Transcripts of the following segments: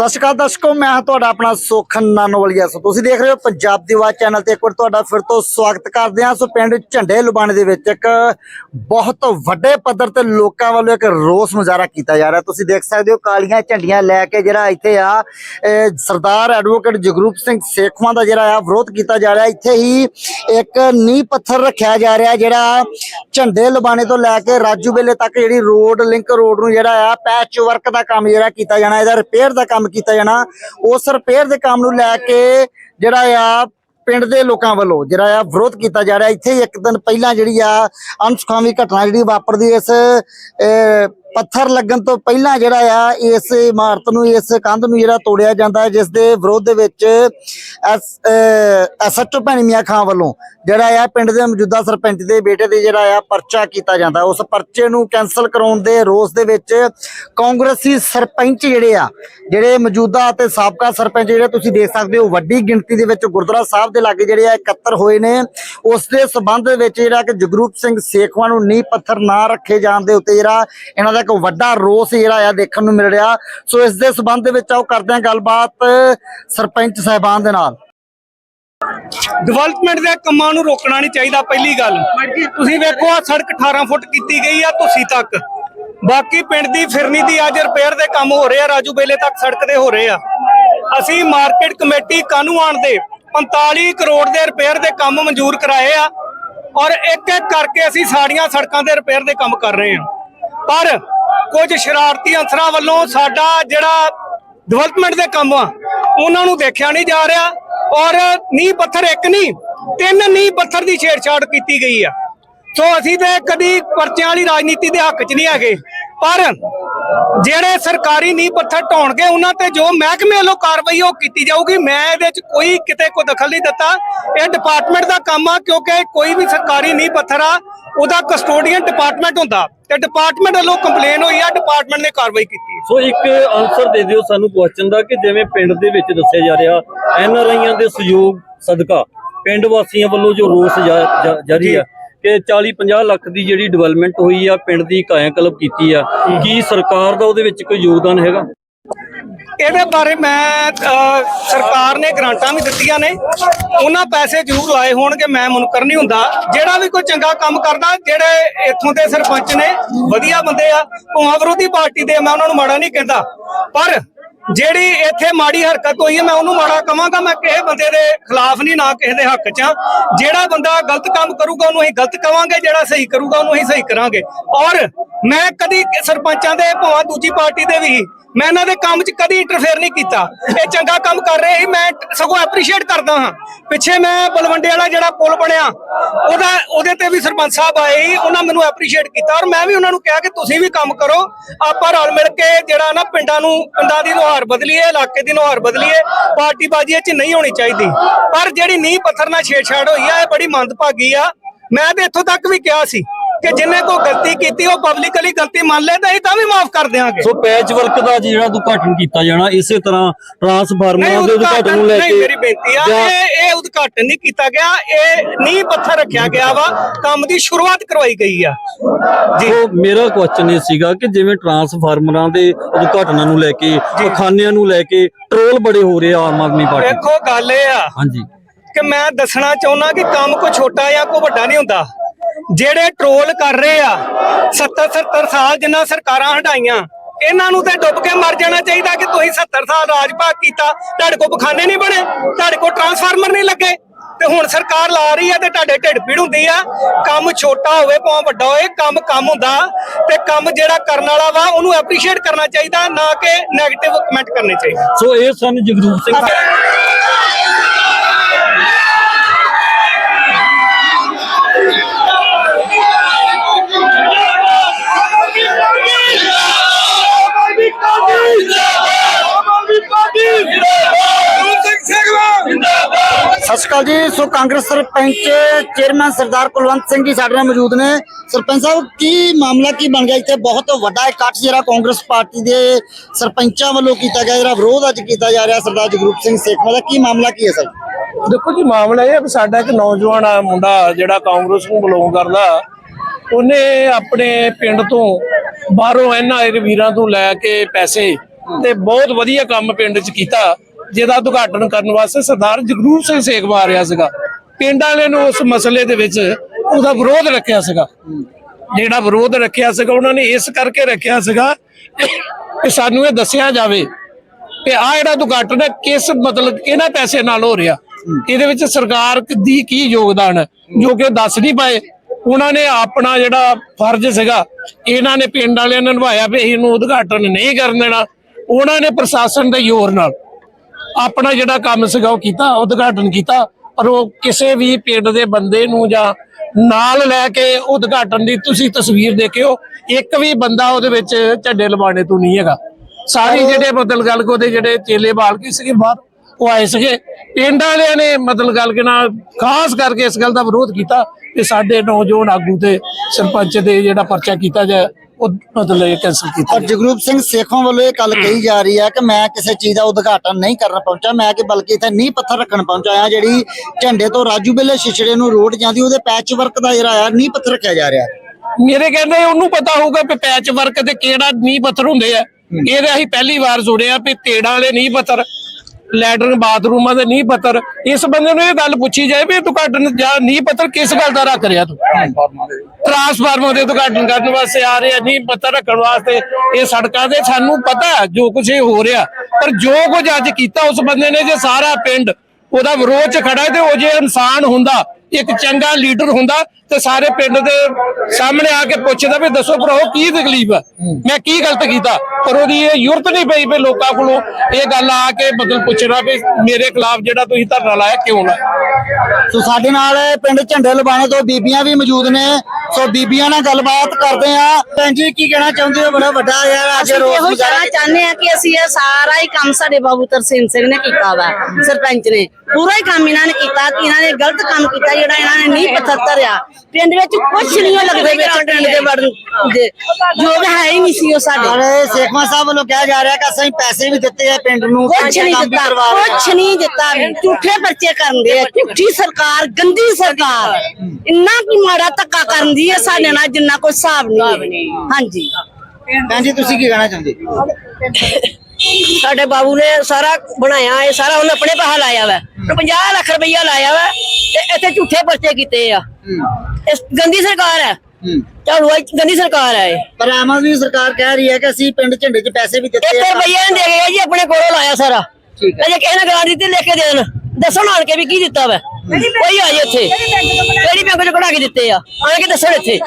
ਸਤਿ ਸ਼੍ਰੀ ਅਕਾਲ ਦਰਸ਼ਕੋ, ਮੈਂ ਹਾਂ ਤੁਹਾਡਾ ਆਪਣਾ ਸੋਖਨ ਨਾਨੋਵਾਲੀਆ। ਸੋ ਤੁਸੀਂ ਦੇਖ ਰਹੇ ਹੋ ਪੰਜਾਬ ਦੀ ਆਵਾਜ਼ ਚੈਨਲ ਤੇ ਇੱਕ ਵਾਰ ਤੁਹਾਡਾ ਫਿਰ ਤੋਂ ਸਵਾਗਤ ਕਰਦੇ ਹਾਂ। ਸੋ ਪਿੰਡ ਝੰਡੇ ਲੁਬਾਣੇ ਦੇ ਵਿੱਚ ਇੱਕ ਬਹੁਤ ਵੱਡੇ ਪੱਧਰ ਤੇ ਲੋਕਾਂ ਵੱਲੋਂ ਇੱਕ ਰੋਸ ਮੁਜ਼ਾਹਰਾ ਕੀਤਾ ਜਾ ਰਿਹਾ। ਤੁਸੀਂ ਦੇਖ ਸਕਦੇ ਹੋ ਕਾਲੀਆਂ ਝੰਡੀਆਂ ਲੈ ਕੇ ਜਿਹੜਾ ਇੱਥੇ ਆ ਸਰਦਾਰ ਐਡਵੋਕੇਟ ਜਗਰੂਪ ਸਿੰਘ ਸੇਖਵਾਂ ਦਾ ਜਿਹੜਾ ਆ, ਵਿਰੋਧ ਕੀਤਾ ਜਾ ਰਿਹਾ। ਇੱਥੇ ਹੀ ਇੱਕ ਨੀਂਹ ਪੱਥਰ ਰੱਖਿਆ ਜਾ ਰਿਹਾ, ਜਿਹੜਾ ਝੰਡੇ ਲੁਬਾਣੇ ਤੋਂ ਲੈ ਕੇ ਰਾਜੂ ਬੇਲੇ ਤੱਕ ਜਿਹੜੀ ਰੋਡ, ਲਿੰਕ ਰੋਡ ਨੂੰ ਜਿਹੜਾ ਆ ਪੈਚ ਵਰਕ ਦਾ ਕੰਮ ਜਿਹੜਾ ਕੀਤਾ ਜਾਣਾ, ਇਹਦਾ ਰਿਪੇਅਰ ਦਾ ਕੰਮ ਕੀਤਾ ਜਾਣਾ ਉਸ ਰਿਪੇਅਰ ਦੇ ਕੰਮ ਨੂੰ ਲੈ ਕੇ ਜਿਹੜਾ ਆ ਪਿੰਡ ਦੇ ਲੋਕਾਂ ਵੱਲੋਂ ਜਿਹੜਾ ਆ ਵਿਰੋਧ ਕੀਤਾ ਜਾ ਰਿਹਾ। ਇੱਥੇ ਹੀ ਇੱਕ ਦਿਨ ਪਹਿਲਾਂ ਜਿਹੜੀ ਆ ਅਨਸੁਖਾਵੀ ਘਟਨਾ ਜਿਹੜੀ ਵਾਪਰਦੀ ਇਸ ਅਹ, ਪੱਥਰ ਲੱਗਣ ਤੋਂ ਪਹਿਲਾਂ ਜਿਹੜਾ ਆ, ਇਸ ਇਮਾਰਤ ਨੂੰ, ਇਸ ਕੰਧ ਨੂੰ ਜਿਹੜਾ ਤੋੜਿਆ ਜਾਂਦਾ ਹੈ ਜਿਸ ਦੇ ਵਿਰੋਧ ਦੇ ਵਿੱਚ ਐਸਐਚਓ ਭੈਣੀ ਮੀਆਂ ਖਾਂ ਵੱਲੋਂ ਜਿਹੜਾ ਆ, ਪਿੰਡ ਦੇ ਮੌਜੂਦਾ ਸਰਪੰਚ ਦੇ ਬੇਟੇ ਦੇ ਜਿਹੜਾ ਆ, ਪਰਚਾ ਕੀਤਾ ਜਾਂਦਾ। ਉਸ ਪਰਚੇ ਨੂੰ ਕੈਨਸਲ ਕਰਾਉਣ ਦੇ ਰੋਸ ਦੇ ਵਿੱਚ ਕਾਂਗਰਸੀ ਸਰਪੰਚ ਜਿਹੜੇ ਆ, ਜਿਹੜੇ ਮੌਜੂਦਾ ਅਤੇ ਸਾਬਕਾ ਸਰਪੰਚ ਜਿਹੜੇ ਤੁਸੀਂ ਦੇਖ ਸਕਦੇ ਹੋ, ਵੱਡੀ ਗਿਣਤੀ ਦੇ ਵਿੱਚ ਗੁਰਦੁਆਰਾ ਸਾਹਿਬ ਦੇ ਲਾਗੇ ਜਿਹੜੇ ਆ, ਇਕੱਤਰ ਹੋਏ ਨੇ। ਉਸ ਦੇ ਸਬੰਧ ਵਿੱਚ ਜਿਹੜਾ ਕਿ ਜਗਰੂਪ ਸਿੰਘ ਸੇਖਵਾਂ ਨੂੰ ਨੀਂਹ ਪੱਥਰ ਨਾ ਰੱਖੇ ਜਾਣ ਦੇ ਉੱਤੇ ਜਿਹੜਾ ਇਹਨਾਂ ਦਾ ਇੱਕ ਵੱਡਾ ਰੋਸ ਜਿਹੜਾ ਆ ਦੇਖਣ ਨੂੰ ਮਿਲ ਰਿਹਾ। ਸੋ ਇਸ ਦੇ ਸਬੰਧ ਦੇ ਵਿੱਚ ਆਓ ਕਰਦੇ ਹਾਂ ਗੱਲਬਾਤ ਸਰਪੰਚ ਸਾਹਿਬਾਨ ਦੇ ਨਾਲ। ਡਿਵੈਲਪਮੈਂਟ ਦੇ ਕੰਮਾਂ ਨੂੰ ਰੋਕਣਾ ਨਹੀਂ ਚਾਹੀਦਾ, ਪਹਿਲੀ ਗੱਲ। ਤੁਸੀਂ ਵੇਖੋ ਆ ਸੜਕ 18 ਫੁੱਟ ਕੀਤੀ ਗਈ ਆ ਤੁਸੀਂ ਤੱਕ। ਬਾਕੀ ਪਿੰਡ ਦੀ ਫਿਰਨੀ ਦੀ ਅੱਜ ਰਿਪੇਅਰ ਦੇ ਕੰਮ ਹੋ ਰਹੇ ਆ, ਰਾਜੂ ਬੇਲੇ ਤੱਕ ਸੜਕ ਦੇ ਹੋ ਰਹੇ ਆ। ਅਸੀਂ ਮਾਰਕੀਟ ਕਮੇਟੀ ਕਾਨੂੰਨ ਦੇ 45 ਕਰੋੜ ਦੇ ਰਿਪੇਅਰ ਦੇ ਕੰਮ ਮਨਜ਼ੂਰ ਕਰਾਏ ਆ। ਔਰ ਇੱਕ ਇੱਕ ਕਰਕੇ ਅਸੀਂ ਸਾਡੀਆਂ ਸੜਕਾਂ ਦੇ ਰਿਪੇਅਰ ਦੇ ਕੰਮ ਕਰ ਰਹੇ ਆ। ਪਰ ਕੁਝ ਸ਼ਰਾਰਤੀ ਅਨਸਰਾਂ ਵੱਲੋਂ ਸਾਡਾ ਜਿਹੜਾ ਡਿਵੈਲਪਮੈਂਟ ਦੇ ਕੰਮ ਆ, ਉਹਨਾਂ ਨੂੰ ਦੇਖਿਆ ਨਹੀਂ ਜਾ ਰਿਹਾ ਔਰ ਨੀਂਹ ਪੱਥਰ ਇੱਕ ਨਹੀਂ, ਤਿੰਨ ਨੀਂਹ ਪੱਥਰ ਦੀ ਛੇੜਛਾੜ ਕੀਤੀ ਗਈ ਆ। ਸੋ ਅਸੀਂ ਤੇ ਕਦੀ ਪਰਚਿਆਂ ਵਾਲੀ ਰਾਜਨੀਤੀ ਦੇ ਹੱਕ 'ਚ ਨਹੀਂ ਹੈਗੇ। ਪਰ ਜਿਹੜੇ ਸਰਕਾਰੀ ਨੀਂਹ ਪੱਥਰ ਢਾਉਣਗੇ, ਉਹਨਾਂ ਤੇ ਜੋ ਮਹਿਕਮੇ ਵੱਲੋਂ ਕਾਰਵਾਈ ਉਹ ਕੀਤੀ ਜਾਊਗੀ, ਮੈਂ ਇਹਦੇ 'ਚ ਕੋਈ ਕਿਤੇ ਕੋਈ ਦਖਲ ਨਹੀਂ ਦਿੱਤਾ। ਇਹ ਡਿਪਾਰਟਮੈਂਟ ਦਾ ਕੰਮ ਆ, ਕਿਉਂਕਿ ਕੋਈ ਵੀ ਸਰਕਾਰੀ ਨੀਂਹ ਪੱਥਰ ਆ, ਉਹਦਾ ਕਸਟੋਡੀਅਨ ਡਿਪਾਰਟਮੈਂਟ ਹੁੰਦਾ। ਤੇ ਡਿਪਾਰਟਮੈਂਟ ਵੱਲੋਂ ਕੰਪਲੇਨ ਹੋਈ ਆ ਡਿਪਾਰਟਮੈਂਟ ਨੇ ਕਾਰਵਾਈ ਕੀਤੀ ਸੋ ਇੱਕ ਆਨਸਰ ਦੇ ਦਿਓ ਸਾਨੂੰ ਕੁਐਸਚਨ ਦਾ, ਕਿ ਜਿਵੇਂ ਪਿੰਡ ਦੇ ਵਿੱਚ ਦੱਸਿਆ ਜਾ ਰਿਹਾ, ਐਨ ਆਰ ਆਈਆਂ ਦੇ ਸਹਿਯੋਗ ਸਦਕਾ, ਪਿੰਡ ਵਾਸੀਆਂ ਵੱਲੋਂ ਜੋ ਰੋਸ ਜਾਰੀ ਆ ਕਿ 40 50 ਲੱਖ ਦੀ ਜਿਹੜੀ ਡਿਵੈਲਪਮੈਂਟ ਹੋਈ ਆ, ਪਿੰਡ ਦੀ ਕਾਇਆ ਕਲਪ ਕੀਤੀ ਆ। ਕੀ ਸਰਕਾਰ ਦਾ ਉਹਦੇ ਵਿੱਚ ਕੋਈ ਯੋਗਦਾਨ ਹੈਗਾ? ਇਹਦੇ ਬਾਰੇ ਮੈਂ ਸਰਕਾਰ ਨੇ ਗ੍ਰਾਂਟਾਂ ਵੀ ਦਿੱਤੀਆਂ ਨੇ। ਉਹਨਾਂ ਪੈਸੇ ਜ਼ਰੂਰ ਲਾਏ ਹੋਣਗੇ, ਮੈਂ ਮੁਨਕਰ ਨਹੀਂ ਹੁੰਦਾ। ਜਿਹੜਾ ਵੀ ਕੋਈ ਚੰਗਾ ਕੰਮ ਕਰਦਾ, ਜਿਹੜੇ ਇੱਥੋਂ ਦੇ ਸਰਪੰਚ ਨੇ, ਵਧੀਆ ਬੰਦੇ ਆ ਭਾਵੇਂ ਵਿਰੋਧੀ ਪਾਰਟੀ ਦੇ ਮੈਂ ਉਹਨਾਂ ਨੂੰ ਮਾੜਾ ਨਹੀਂ ਕਹਿੰਦਾ। ਪਰ ਜਿਹੜੀ ਇੱਥੇ ਮਾੜੀ ਹਰਕਤ ਹੋਈ ਹੈ, ਮੈਂ ਉਹਨੂੰ ਮਾੜਾ ਕਵਾਂਗਾ ਮੈਂ ਕਿਸੇ ਬੰਦੇ ਦੇ ਖਿਲਾਫ ਨਹੀਂ, ਨਾ ਕਿਸੇ ਦੇ ਹੱਕ 'ਚ ਆ ਜਿਹੜਾ ਬੰਦਾ ਗਲਤ ਕੰਮ ਕਰੂਗਾ, ਉਹਨੂੰ ਅਸੀਂ ਗਲਤ ਕਵਾਂਗੇ, ਜਿਹੜਾ ਸਹੀ ਕਰੂਗਾ, ਉਹਨੂੰ ਅਸੀਂ ਸਹੀ ਕਰਾਂਗੇ। ਔਰ ਮੈਂ ਕਦੀ ਸਰਪੰਚਾਂ ਦੇ, ਭਾਵੇਂ ਦੂਜੀ ਪਾਰਟੀ ਦੇ ਵੀ ਮੈਂ ਇਹਨਾਂ ਦੇ ਕੰਮ 'ਚ ਕਦੀ ਇੰਟਰਫੇਅਰ ਨਹੀਂ ਕੀਤਾ। ਇਹ ਚੰਗਾ ਕੰਮ ਕਰ ਰਹੇ ਸੀ, ਮੈਂ ਸਗੋਂ ਐਪਰੀਸ਼ੀਏਟ ਕਰਦਾ ਹਾਂ। ਪਿੱਛੇ ਮੈਂ ਬਲਵੰਡੇ ਵਾਲਾ ਜਿਹੜਾ ਪੁਲ ਬਣਿਆ, ਉਹਦਾ, ਉਹਦੇ ਤੇ ਵੀ ਸਰਪੰਚ ਸਾਹਿਬ ਆਏ ਸੀ, ਉਹਨਾਂ ਮੈਨੂੰ ਐਪਰੀਸ਼ੀਏਟ ਕੀਤਾ ਔਰ ਮੈਂ ਵੀ ਉਹਨਾਂ ਨੂੰ ਕਿਹਾ ਕਿ ਤੁਸੀਂ ਵੀ ਕੰਮ ਕਰੋ, ਆਪਾਂ ਰਲ ਮਿਲ ਕੇ ਜਿਹੜਾ ਨਾ ਪਿੰਡਾਂ ਨੂੰ, ਪਿੰਡਾਂ ਦੀ ਨੁਹਾਰ ਬਦਲੀਏ, ਇਲਾਕੇ ਦੀ ਨੁਹਾਰ ਬਦਲੀਏ, ਪਾਰਟੀ ਬਾਜੀ ਇਹ 'ਚ ਨਹੀਂ ਹੋਣੀ ਚਾਹੀਦੀ। ਪਰ ਜਿਹੜੀ ਨੀਂਹ ਪੱਥਰ ਨਾਲ ਛੇੜਛਾੜ ਹੋਈ ਆ, ਇਹ ਬੜੀ ਮੰਦਭਾਗੀ ਆ। ਮੈਂ ਤੇ ਇੱਥੋਂ ਤੱਕ ਵੀ ਕਿਹਾ ਸੀ ਕਿ ਜਿੰਨੇ ਕੋ ਗਲਤੀ ਕੀਤੀ ਉਹ ਪਬਲਿਕਲੀ ਗਲਤੀ ਮੰਨ ਲੈ ਤਾਂ ਅਸੀਂ ਤਾਂ ਵੀ ਮਾਫ ਕਰ ਦਿਆਂਗੇ। ਸੋ ਪੈਚ ਵਰਕ ਦਾ ਜਿਹੜਾ ਉਦਘਾਟਨ ਕੀਤਾ ਜਾਣਾ ਇਸੇ ਤਰ੍ਹਾਂ ਟਰਾਂਸਫਾਰਮਰਾਂ ਦੇ ਉਦਘਾਟਨ ਨੂੰ ਲੈ ਨਹੀਂ ਕੇ ਮੇਰੀ ਬੇਨਤੀ ਆ ਇਹ ਇਹ ਉਦਘਾਟਨ ਨਹੀਂ ਕੀਤਾ ਗਿਆ ਇਹ ਨੀਂਹ ਪੱਥਰ ਰੱਖਿਆ ਗਿਆ ਵਾ ਕੰਮ ਦੀ ਸ਼ੁਰੂਆਤ ਕਰਵਾਈ ਗਈ ਆ। ਜੀ। ਸੋ ਮੇਰਾ ਕੁਐਸਚਨ ਇਹ ਸੀਗਾ ਕਿ ਜਿਵੇਂ ਟਰਾਂਸਫਾਰਮਰਾਂ ਦੇ ਉਦਘਾਟਨਾਂ ਨੂੰ ਲੈ ਕੇ ਪਖਾਨਿਆਂ ਨੂੰ ਲੈ ਕੇ ਟਰੋਲ ਬੜੇ ਹੋ ਰਹੇ ਆ ਆਮ ਆਦਮੀ ਪਾਰਟੀ ਦੇਖੋ ਗੱਲ ਇਹ ਆ ਹਾਂਜੀ। ਕਿ ਮੈਂ ਦੱਸਣਾ ਚਾਹੁੰਦਾ ਕਿ ਕੰਮ ਕੋ ਛੋਟਾ ਜਾਂ ਕੋ ਵੱਡਾ ਨਹੀਂ ਹੁੰਦਾ। ਜਿਹੜੇ ਟਰੋਲ ਕਰ ਰਹੇ ਆ 70 70 ਸਾਲ ਜਿੰਨਾ ਸਰਕਾਰਾਂ ਹਟਾਈਆਂ ਇਹਨਾਂ ਨੂੰ ਤੇ ਡੁੱਬ ਕੇ ਮਰ ਜਾਣਾ ਚਾਹੀਦਾ ਕਿ ਤੁਸੀਂ 70 ਸਾਲ ਰਾਜ ਭਾਗ ਕੀਤਾ ਤੁਹਾਡੇ ਕੋਲ ਬਖਾਨੇ ਨਹੀਂ ਬਣੇ ਤੁਹਾਡੇ ਕੋਲ ਟਰਾਂਸਫਾਰਮਰ ਨਹੀਂ ਲੱਗੇ। ਤੇ ਹੁਣ ਸਰਕਾਰ ਲਾ ਰਹੀ ਆ ਤੇ ਤੁਹਾਡੇ ਢਿੱਡ ਪੀੜ ਹੁੰਦੀ ਆ ਕੰਮ ਛੋਟਾ ਹੋਵੇ ਭਾਵੇਂ ਵੱਡਾ ਹੋਵੇ ਕੰਮ ਕੰਮ ਹੁੰਦਾ ਤੇ ਕੰਮ ਜਿਹੜਾ ਕਰਨ ਵਾਲਾ ਵਾ ਉਹਨੂੰ ਐਪਰੀਸ਼ੀਏਟ ਕਰਨਾ ਚਾਹੀਦਾ ਨਾ ਕਿ 네ਗੇਟਿਵ ਕਮੈਂਟ ਕਰਨੇ ਚਾਹੀਦੇ। ਸੋ ਇਹ ਸਨ ਜਗਰੂਪ ਸਿੰਘ ਸਤਿ ਸ਼੍ਰੀ ਅਕਾਲ ਜੀ। ਸੋ ਕਾਂਗਰਸ ਸਰਪੰਚ ਚੇਅਰਮੈਨ ਸਰਦਾਰ ਕੁਲਵੰਤ ਸਿੰਘ ਜੀ ਸਾਡੇ ਨਾਲ ਮੌਜੂਦ ਨੇ। ਸਰਪੰਚ ਸਾਹਿਬ, ਕੀ ਮਾਮਲਾ ਕੀ ਬਣ ਗਿਆ ਇੱਥੇ? ਬਹੁਤ ਵੱਡਾ ਇਕੱਠ ਜਿਹੜਾ ਕਾਂਗਰਸ ਪਾਰਟੀ ਦੇ ਸਰਪੰਚਾਂ ਵੱਲੋਂ ਕੀਤਾ ਗਿਆ, ਜਿਹੜਾ ਵਿਰੋਧ ਅੱਜ ਕੀਤਾ ਜਾ ਰਿਹਾ ਸਰਦਾਰ ਜਗਰੂਪ ਸਿੰਘ ਸੇਖਵਾ ਦਾ। ਕੀ ਮਾਮਲਾ ਕੀ ਹੈ ਸਰ? ਦੇਖੋ ਜੀ, ਮਾਮਲਾ ਇਹ ਹੈ ਵੀ ਸਾਡਾ ਇੱਕ ਨੌਜਵਾਨ ਮੁੰਡਾ ਜਿਹੜਾ ਕਾਂਗਰਸ ਨੂੰ ਬਿਲੋਂਗ ਕਰਦਾ, ਉਹਨੇ ਆਪਣੇ ਪਿੰਡ ਤੋਂ ਬਾਹਰੋਂ ਐਨਆਰ ਵੀਰਾਂ ਤੋਂ ਲੈ ਕੇ ਪੈਸੇ ਤੇ ਬਹੁਤ ਵਧੀਆ ਕੰਮ ਪਿੰਡ 'ਚ ਕੀਤਾ ਜਿਹਦਾ ਉਦਘਾਟਨ ਕਰਨ ਵਾਸਤੇ ਸਰਦਾਰ ਜਗਰੂਪ ਸਿੰਘ ਸੇਖਵਾ ਰਿਹਾ ਸੀਗਾ। ਪਿੰਡ ਵਾਲਿਆਂ ਨੇ ਉਸ ਮਸਲੇ ਦੇ ਵਿੱਚ ਉਹਦਾ ਵਿਰੋਧ ਰੱਖਿਆ ਸੀਗਾ। ਜਿਹੜਾ ਵਿਰੋਧ ਰੱਖਿਆ ਸੀਗਾ ਉਹਨਾਂ ਨੇ ਇਸ ਕਰਕੇ ਰੱਖਿਆ ਸੀਗਾ ਕਿ ਸਾਨੂੰ ਇਹ ਦੱਸਿਆ ਜਾਵੇ ਕਿ ਆ ਜਿਹੜਾ ਉਦਘਾਟਨ ਹੈ ਕਿਸ ਮਤਲਬ ਕਿਹਨਾਂ ਪੈਸੇ ਨਾਲ ਹੋ ਰਿਹਾ? ਇਹਦੇ ਵਿੱਚ ਸਰਕਾਰ ਦੀ ਕੀ ਯੋਗਦਾਨ ਹੈ? ਜੋ ਕਿ ਦੱਸ ਨਹੀਂ ਪਾਏ। ਉਹਨਾਂ ਨੇ ਆਪਣਾ ਜਿਹੜਾ ਫਰਜ਼ ਸੀਗਾ ਇਹਨਾਂ ਨੇ ਪਿੰਡ ਵਾਲਿਆਂ ਨੇ ਨਿਭਾਇਆ ਵੀ ਅਸੀਂ ਇਹਨੂੰ ਉਦਘਾਟਨ ਨਹੀਂ ਕਰਨ ਦੇਣਾ। ਉਹਨਾਂ ਨੇ ਪ੍ਰਸ਼ਾਸਨ ਦੇ ਜ਼ੋਰ ਨਾਲ ਆਪਣਾ ਜਿਹੜਾ ਕੰਮ ਸੀਗਾ ਉਹ ਕੀਤਾ ਉਦਘਾਟਨ ਕੀਤਾ ਪਰ ਉਹ ਕਿਸੇ ਵੀ ਪਿੰਡ ਦੇ ਬੰਦੇ ਨੂੰ ਜਾਂ ਨਾਲ ਲੈ ਕੇ ਉਦਘਾਟਨ ਦੀ ਤੁਸੀਂ ਤਸਵੀਰ ਦੇਖਿਓ ਇੱਕ ਵੀ ਬੰਦਾ ਉਹਦੇ ਵਿੱਚ ਝੰਡੇ ਲਵਾਣੇ ਤੋਂ ਨਹੀਂ ਹੈਗਾ। ਸਾਰੀ ਜਿਹੜੇ ਮਤਲਬ ਗੱਲ ਕੋ ਦੇ ਜਿਹੜੇ ਚੇਲੇ ਬਾਲ ਕੇ ਸੀਗੇ ਬਾਹਰ ਉਹ ਆਏ ਸੀਗੇ। ਪਿੰਡ ਵਾਲਿਆਂ ਨੇ ਮਤਲਬ ਗੱਲ ਕੇ ਨਾਲ ਖਾਸ ਕਰਕੇ ਇਸ ਗੱਲ ਦਾ ਵਿਰੋਧ ਕੀਤਾ ਕਿ ਸਾਡੇ ਨੌਜਵਾਨ ਆਗੂ ਤੇ ਸਰਪੰਚ ਦੇ ਜਿਹੜਾ ਪਰਚਾ ਕੀਤਾ ਜਾਏ ਉਹ ਮਤਲਬ ਇਹ ਕੈਂਸਲ ਕੀਤਾ ਪਰ ਜਗਰੂਪ ਸਿੰਘ ਸੇਖੋਂ ਵੱਲੋਂ ਇਹ ਗੱਲ ਕਹੀ ਜਾ ਰਹੀ ਹੈ ਕਿ ਮੈਂ ਕਿਸੇ ਚੀਜ਼ ਦਾ ਉਦਘਾਟਨ ਨਹੀਂ ਕਰਨ ਪਹੁੰਚਾ ਮੈਂ ਕਿ ਬਲਕਿ ਇੱਥੇ ਨੀਂਹ ਪੱਥਰ ਰੱਖਣ ਪਹੁੰਚਾ ਆ ਜਿਹੜੀ ਝੰਡੇ ਤੋਂ ਰਾਜੂ ਬੇਲੇ ਛਿਛੜੇ ਨੂੰ ਰੋਡ ਜਾਂਦੀ ਉਹਦੇ ਪੈਚ ਵਰਕ ਦਾ ਜਿਹੜਾ ਆ ਨੀਂਹ ਪੱਥਰ ਰੱਖਿਆ ਜਾ ਰਿਹਾ। ਮੇਰੇ ਕਹਿੰਦੇ ਉਹਨੂੰ ਪਤਾ ਹੋਊਗਾ ਵੀ ਪੈਚ ਵਰਕ ਤੇ ਕਿਹੜਾ ਨੀਂਹ ਪੱਥਰ ਹੁੰਦੇ ਆ। ਇਹਦੇ ਅਸੀਂ ਪਹਿਲੀ ਵਾਰ ਸੁਣਿਆ ਵੀ ਤੇੜਾਂ ਵਾਲੇ ਨੀਂਹ ਪੱਥਰ। ਲੈਟਰਨ ਬਾਥਰੂਮਾਂ ਦੇ ਨੀਂਹ ਪੱਥਰ ਇਸ ਬੰਦੇ ਨੂੰ ਇਹ ਗੱਲ ਪੁੱਛੀ ਜਾਏ ਵੀ ਉਦਘਾਟਨ ਜਾਂ ਨੀਂਹ ਪੱਥਰ ਕਿਸ ਗੱਲ ਦਾ ਰੱਖ ਰਿਹਾ ਤੂੰ? ਟਰਾਂਸਫਾਰਮਰ ਦੇ। ਉਦਘਾਟਨ ਕਰਨ ਵਾਸਤੇ ਆ ਰਹੇ ਨੀਂਹ ਪੱਥਰ ਰੱਖਣ ਵਾਸਤੇ। ਇਹ ਸੜਕਾਂ ਦੇ ਸਾਨੂੰ ਪਤਾ ਜੋ ਕੁਝ ਇਹ ਹੋ ਰਿਹਾ। ਪਰ ਜੋ ਕੁਝ ਅੱਜ ਕੀਤਾ ਉਸ ਬੰਦੇ ਨੇ ਜੇ ਸਾਰਾ ਪਿੰਡ ਉਹਦਾ ਵਿਰੋਧ ਚ ਖੜਾ ਤੇ ਉਹ ਜੇ ਇਨਸਾਨ ਹੁੰਦਾ ਇੱਕ ਚੰਗਾ ਲੀਡਰ ਹੁੰਦਾ ਤੇ ਸਾਰੇ ਪਿੰਡ ਦੇ ਸਾਹਮਣੇ ਆ ਕੇ ਪੁੱਛਦਾ ਵੀ ਦੱਸੋ ਭਰਾਓ ਕੀ ਤਕਲੀਫ ਹੈ ਮੈਂ ਕੀ ਗਲਤ ਕੀਤਾ? ਪਰ ਉਹਦੀ ਇਹ ਯੁਰਤ ਨਹੀਂ ਪਈ ਵੀ ਲੋਕਾਂ ਕੋਲੋਂ ਇਹ ਗੱਲ ਆ ਕੇ ਮਤਲਬ ਪੁੱਛਣਾ ਵੀ ਮੇਰੇ ਖਿਲਾਫ ਜਿਹੜਾ ਤੁਸੀਂ ਧਰਨਾ ਲਾਇਆ ਕਿਉਂ ਲਾਇਆ? ਸੋ ਸਾਡੇ ਨਾਲ ਪਿੰਡ ਝੰਡੇ ਲਬਾਣੇ ਤੋਂ ਬੀਬੀਆਂ ਵੀ ਮੌਜੂਦ ਨੇ। ਸੋ ਬੀਬੀਆਂ ਨਾਲ ਗੱਲਬਾਤ ਕਰਦੇ ਆ। ਭੈਣ ਜੀ ਕੀ ਕਹਿਣਾ ਚਾਹੁੰਦੇ ਹੋ? ਬੜਾ ਵੱਡਾ ਯਾਰ ਅੱਜ ਅਸੀਂ ਰੋਸ ਇਹੋ ਕਹਿਣਾ ਚਾਹੁੰਦੇ ਆ ਕਿ ਅਸੀਂ ਇਹ ਸਾਰਾ ਹੀ ਕੰਮ ਸਾਡੇ ਬਾਬੂ ਤਰਸੀਮ ਸਿੰਘ ਨੇ ਕੀਤਾ ਵਾ ਸਰਪੰਚ ਨੇ। ਪੂਰਾ ਹੀ ਕੰਮ ਇਹਨਾਂ ਨੇ ਕੀਤਾ ਕਿ ਇਹਨਾਂ ਨੇ ਗਲਤ ਕੰਮ ਕੀਤਾ ਜਿਹੜਾ ਇਹਨਾਂ ਨੇ ਨਹੀਂ ਪੱਥਰ ਧਰਿਆ ਪਿੰਡ ਵਿੱਚ ਕੁਝ ਨਹੀਂ ਉਹ ਲੱਗਦੇ ਵਿੱਚ ਪਿੰਡ ਦੇ ਵੜਨ ਦੇ। ਯੋਗ ਹੈ ਹੀ ਨਹੀਂ ਸੀ ਉਹ ਸਾਡੇ। ਔਰ ਸੇਖਵਾਂ ਸਾਹਿਬ ਵੱਲੋਂ ਕਿਹਾ ਜਾ ਰਿਹਾ ਕਿ ਅਸੀਂ ਪੈਸੇ ਵੀ ਦਿੱਤੇ ਆ ਪਿੰਡ ਨੂੰ ਕੁਛ ਨਹੀਂ ਕੰਮ ਵੀ ਦਿੱਤਾ ਕਰਵਾ ਰਹੇ ਆ। ਕੁਛ ਨਹੀਂ ਦਿੱਤਾ ਝੂਠੇ ਪਰਚੇ ਕਰਦੇ ਆ ਝੂਠੀ ਸਰਕਾਰ ਗੰਦੀ ਸਰਕਾਰ। ਇੰਨਾ ਕੀ ਮਾੜਾ ਧੱਕਾ ਕਰਦੀ ਹੈ ਸਾਡੇ ਨਾਲ ਜਿੰਨਾ ਕੋਈ ਹਿਸਾਬ ਨਹੀਂ ਹੈ। ਹਾਂਜੀ। ਭੈਣ ਜੀ ਤੁਸੀਂ ਕੀ ਕਹਿਣਾ ਚਾਹੁੰਦੇ? ਸਾਡੇ ਬਾਬੂ ਨੇ ਸਾਰਾ ਬਣਾਇਆ ਇਹ ਸਾਰਾ ਉਹਨੇ ਆਪਣੇ ਪੈਸਾ ਲਾਇਆ ਵਾ। 50 ਲੱਖ ਰੁਪਈਆ ਲਾਇਆ ਵਾ ਤੇ ਇੱਥੇ ਝੂਠੇ ਪਰਚੇ ਕੀਤੇ ਆ। ਇਸ ਗੰਦੀ ਸਰਕਾਰ ਹੈ। ਹੂੰ। ਵਾਲੀ ਗੰਦੀ ਸਰਕਾਰ ਹੈ ਪਰ ਆਮ ਆਦਮੀ ਸਰਕਾਰ ਕਹਿ ਰਹੀ ਹੈ ਕਿ ਅਸੀਂ ਪਿੰਡ ਝੰਡੇ 'ਚ ਪੈਸੇ ਵੀ ਦਿੱਤੇ ਆ। ਰੁਪਈਆ ਨੇ ਦੇ ਗਿਆ ਜੀ ਆਪਣੇ ਕੋਲੋਂ ਲਾਇਆ ਸਾਰਾ। ਤੇ ਜੇ ਕਿਸੇ ਨੇ ਗਾਂ ਦਿੱਤੀ ਲਿਖ ਕੇ ਦੇਣ। ਦੱਸਣ ਆਣ ਕੇ ਵੀ ਕੀ ਦਿੱਤਾ ਵਾ। ਕੋਈ ਆ ਜੀ ਇੱਥੇ। ਕਿਹੜੀ ਬੈਂਕ ਚੋਂ ਕਢਾ ਕੇ ਦਿੱਤੇ ਆ? ਆਣ ਕੇ ਦੱਸਣ ਇੱਥੇ।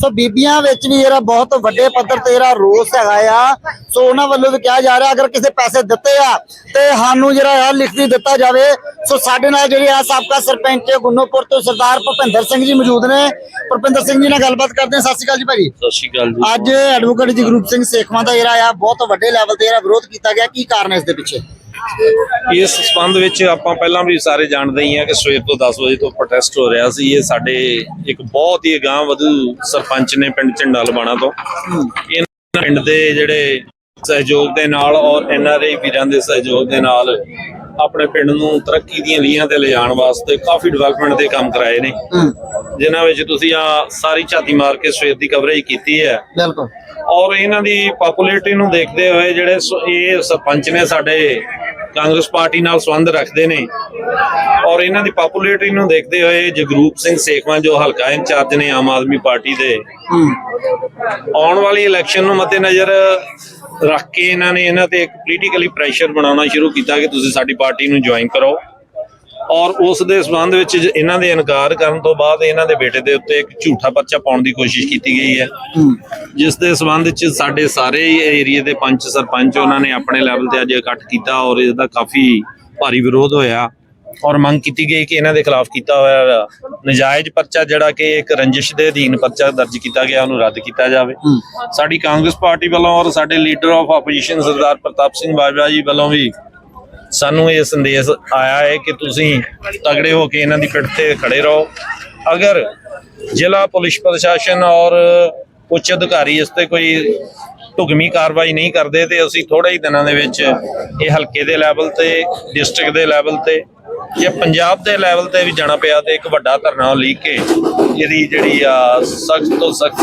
ਸੋ ਬੀਬੀਆਂ ਵਿੱਚ ਵੀ ਜਿਹੜਾ ਬਹੁਤ ਵੱਡੇ ਪੱਧਰ ਤੇ ਜਿਹੜਾ ਰੋਸ ਹੈਗਾ ਆ ਸੋ ਉਹਨਾਂ ਵੱਲੋਂ ਵੀ ਕਿਹਾ ਜਾ ਰਿਹਾ ਅਗਰ ਕਿਸੇ ਪੈਸੇ ਦਿੱਤੇ ਆ ਤੇ ਸਾਨੂੰ ਜਿਹੜਾ ਆ ਲਿਖਤੀ ਦਿੱਤਾ ਜਾਵੇ। ਸੋ ਸਾਡੇ ਨਾਲ ਜਿਹੜੇ ਆ ਸਾਬਕਾ ਸਰਪੰਚ ਗੁੰਨੋਪੁਰ ਤੋਂ ਸਰਦਾਰ ਭੁਪਿੰਦਰ ਸਿੰਘ ਜੀ ਮੌਜੂਦ ਨੇ। ਭੁਪਿੰਦਰ ਸਿੰਘ ਜੀ ਨਾਲ ਗੱਲਬਾਤ ਕਰਦੇ ਹਾਂ। ਸਤਿ ਸ਼੍ਰੀ ਅਕਾਲ ਜੀ ਭਾਜੀ। ਸਤਿ ਸ਼੍ਰੀ ਅਕਾਲ ਜੀ। ਅੱਜ ਐਡਵੋਕੇਟ ਜਗਰੂਪ ਸਿੰਘ ਸੇਖਵਾਂ ਦਾ ਜਿਹੜਾ ਆ ਬਹੁਤ ਵੱਡੇ ਲੈਵਲ ਤੇ ਜਿਹੜਾ ਵਿਰੋਧ ਕੀਤਾ ਗਿਆ। ਕੀ ਕਾਰਨ ਹੈ ਇਸ ਦੇ ਪਿੱਛੇ? ਇਸ ਸੰਬੰਧ ਵਿੱਚ ਆਪਾਂ ਪਹਿਲਾਂ ਵੀ ਸਾਰੇ ਜਾਣਦੇ ਹੀ ਆ ਕਿ ਸਵੇਰ ਤੋਂ 10 ਵਜੇ ਤੋਂ ਪ੍ਰੋਟੈਸਟ ਹੋ ਰਿਹਾ ਸੀ। ਇਹ ਸਾਡੇ ਇੱਕ ਬਹੁਤ ਹੀ ਅਗਾਂਹ ਵਧੂ ਸਰਪੰਚ ਨੇ ਪਿੰਡ ਝੰਡਾ ਲਬਾਣਾ ਤੋਂ। ਇਹਨਾਂ ਪਿੰਡ ਦੇ ਜਿਹੜੇ ਸਹਿਯੋਗ ਦੇ ਨਾਲ ਔਰ ਐਨਆਰਆਈ ਵੀਰਾਂ ਦੇ ਸਹਿਯੋਗ ਦੇ ਨਾਲ ਆਪਣੇ ਪਿੰਡ ਨੂੰ ਤਰੱਕੀ ਦੀਆਂ ਲੀਹਾਂ ਤੇ ਲਿਜਾਣ ਵਾਸਤੇ ਕਾਫੀ ਡਿਵੈਲਪਮੈਂਟ ਦੇ ਕੰਮ ਕਰਾਏ ਨੇ। ਜਿਨ੍ਹਾਂ ਵਿੱਚ ਤੁਸੀਂ ਆ ਸਾਰੀ ਝਾਤੀ ਮਾਰ ਕੇ ਸਵੇਰ ਦੀ ਕਵਰੇਜ ਕੀਤੀ ਹੈ। ਬਿਲਕੁਲ। ਔਰ ਇਹਨਾਂ ਦੀ ਪਪੂਲੈਰਿਟੀ ਨੂੰ ਦੇਖਦੇ ਹੋਏ ਜਿਹੜੇ ਇਹ ਸਰਪੰਚ ਨੇ ਸਾਡੇ ਕਾਂਗਰਸ ਪਾਰਟੀ ਨਾਲ ਸੰਬੰਧ ਰੱਖਦੇ ਨੇ। ਔਰ ਇਹਨਾਂ ਦੀ ਪਪੂਲੈਰਿਟੀ ਨੂੰ ਦੇਖਦੇ ਹੋਏ ਜਗਰੂਪ ਸਿੰਘ ਸੇਖਵਾਂ ਜੋ ਹਲਕਾ ਇੰਚਾਰਜ ਨੇ ਆਮ ਆਦਮੀ ਪਾਰਟੀ ਦੇ ਆਉਣ ਵਾਲੀ ਇਲੈਕਸ਼ਨ ਨੂੰ ਮੱਦੇਨਜ਼ਰ ਰੱਖ ਕੇ ਇਹਨਾਂ ਨੇ ਇਹਨਾਂ ਤੇ ਇੱਕ ਪੋਲੀਟੀਕਲੀ ਪ੍ਰੈਸ਼ਰ ਬਣਾਉਣਾ ਸ਼ੁਰੂ ਕੀਤਾ ਕਿ ਤੁਸੀਂ ਸਾਡੀ ਪਾਰਟੀ ਨੂੰ ਜੁਆਇਨ ਕਰੋ ਔਰ ਉਸ ਦੇ ਸਬੰਧ ਵਿੱਚ ਇਹਨਾਂ ਦੇ ਇਨਕਾਰ ਕਰਨ ਤੋਂ ਬਾਅਦ ਇਹਨਾਂ ਦੇ ਬੇਟੇ ਦੇ ਉੱਤੇ ਇੱਕ ਝੂਠਾ ਪਰਚਾ ਪਾਉਣ ਦੀ ਕੋਸ਼ਿਸ਼ ਕੀਤੀ ਗਈ ਹੈ। ਜਿਸ ਦੇ ਸਬੰਧ ਵਿੱਚ ਸਾਡੇ ਸਾਰੇ ਏਰੀਏ ਦੇ ਪੰਚ ਸਰਪੰਚ ਉਹਨਾਂ ਨੇ ਆਪਣੇ ਲੈਵਲ ਤੇ ਅੱਜ ਇਕੱਠ ਕੀਤਾ ਔਰ ਇਸ ਦਾ ਕਾਫੀ ਭਾਰੀ ਵਿਰੋਧ ਹੋਇਆ। ਔਰ ਮੰਗ ਕੀਤੀ ਗਈ ਕਿ ਇਹਨਾਂ ਦੇ ਖਿਲਾਫ ਕੀਤਾ ਹੋਇਆ ਨਜਾਇਜ਼ ਪਰਚਾ ਜਿਹੜਾ ਕਿ ਇੱਕ ਰੰਜਿਸ਼ ਦੇ ਅਧੀਨ ਪਰਚਾ ਦਰਜ ਕੀਤਾ ਗਿਆ ਉਹਨੂੰ ਰੱਦ ਕੀਤਾ ਜਾਵੇ। ਸਾਡੀ ਕਾਂਗਰਸ ਪਾਰਟੀ ਵੱਲੋਂ ਔਰ ਸਾਡੇ leader of opposition Sardar Partap Singh Bajwa ji ਵੱਲੋਂ ਵੀ ਸਾਨੂੰ ਇਹ ਸੰਦੇਸ਼ ਆਇਆ ਹੈ ਕਿ ਤੁਸੀਂ ਤਗੜੇ ਹੋ ਕੇ ਇਹਨਾਂ ਦੀ ਪਿੱਠ ਤੇ ਖੜੇ ਰਹੋ। ਅਗਰ ਜ਼ਿਲ੍ਹਾ ਪੁਲਿਸ ਪ੍ਰਸ਼ਾਸਨ ਔਰ ਉੱਚ ਅਧਿਕਾਰੀ ਇਸ ਤੇ ਕੋਈ ਢੁਕਵੀਂ ਕਾਰਵਾਈ ਨਹੀਂ ਕਰਦੇ ਤੇ ਅਸੀਂ ਥੋੜੇ ਹੀ ਦਿਨਾਂ ਦੇ ਵਿੱਚ ਇਹ ਹਲਕੇ ਦੇ ਲੈਵਲ ਤੇ ਡਿਸਟ੍ਰਿਕਟ ਦੇ ਲੈਵਲ ਤੇ ਜਾਂ ਪੰਜਾਬ ਦੇ ਲੈਵਲ ਤੇ ਵੀ ਜਾਣਾ ਪਿਆ ਤੇ ਇੱਕ ਵੱਡਾ ਧਰਨਾ ਲੀਕ ਕੇ ਇਹਦੀ ਜਿਹੜੀ ਆ ਸਖਤ ਤੋਂ ਸਖਤ